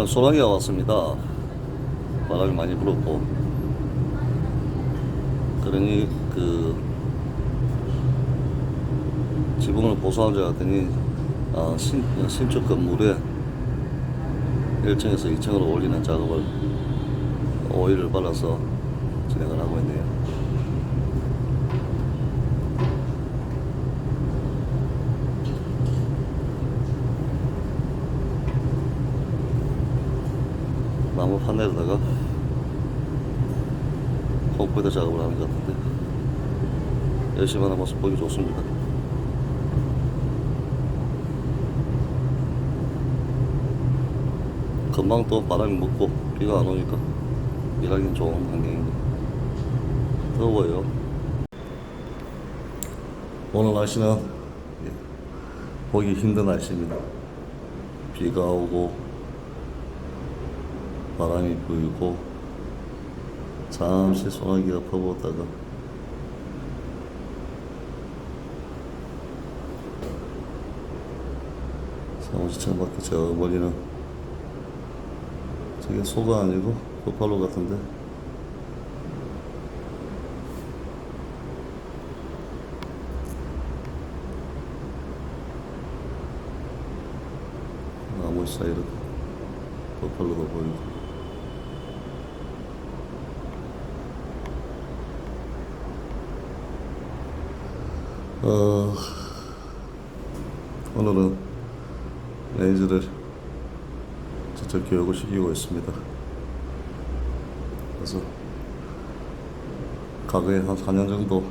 어, 오늘 소나기가 왔습니다. 바람이 많이 불었고, 그러니 그 지붕을 보수하는 줄 알았더니 아, 신, 신축 건물에 1층에서 2층으로 올리는 작업을 오일을 발라서 진행을 하고 있네요. 나무 판넬에다가 콘크리트 작업을 하는 것 같은데 열심히 하는 모습 보기 좋습니다. 금방 또 바람이 먹고 비가 안 오니까 일하기는 좋은 환경인데 더워요. 오늘 날씨는 예, 보기 힘든 날씨입니다. 비가 오고 바람이 불고 잠시 소나기가 퍼부었다가 사무실 창 밖에 저 멀리는 저게 소가 아니고 버팔로 같은데? 나무 사이로 버팔로가 보이고 어, 오늘은 레이즈를 직접 교육을 시키고 있습니다. 그래서 과거에 한 4년 정도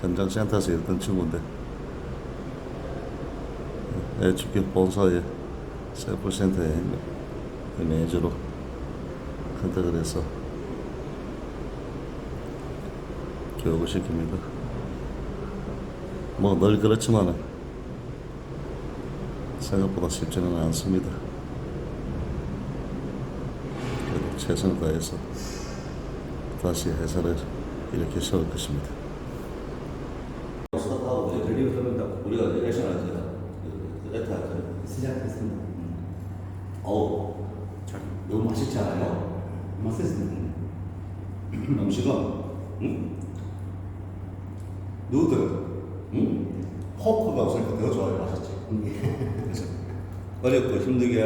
현장 센터에서 일했던 친구인데 HQ 본사의 셀프 센터의 매니저로 컨택을 해서 교육을 시킵니다. 뭐 늘 그렇지만은 생각보다 쉽지는 않습니다. 그래도 최선을 다해서 다시 회사를 이렇게 세울 것입니다. 우리가 액션 에타 하지. 시작했습니다. 어우, 자, 너무 맛있지 않아요? 맛있습니다. 음식은 응? 누들, 응? 포크가 없으니까 더 좋아요, 맛있지. 그래서 어렵고 힘들게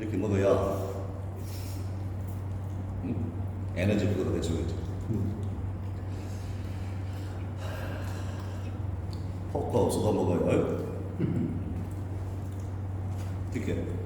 이렇게 먹어야 응? 에너지 부가 되주겠죠. 포크가 없어도 먹어요. 이렇게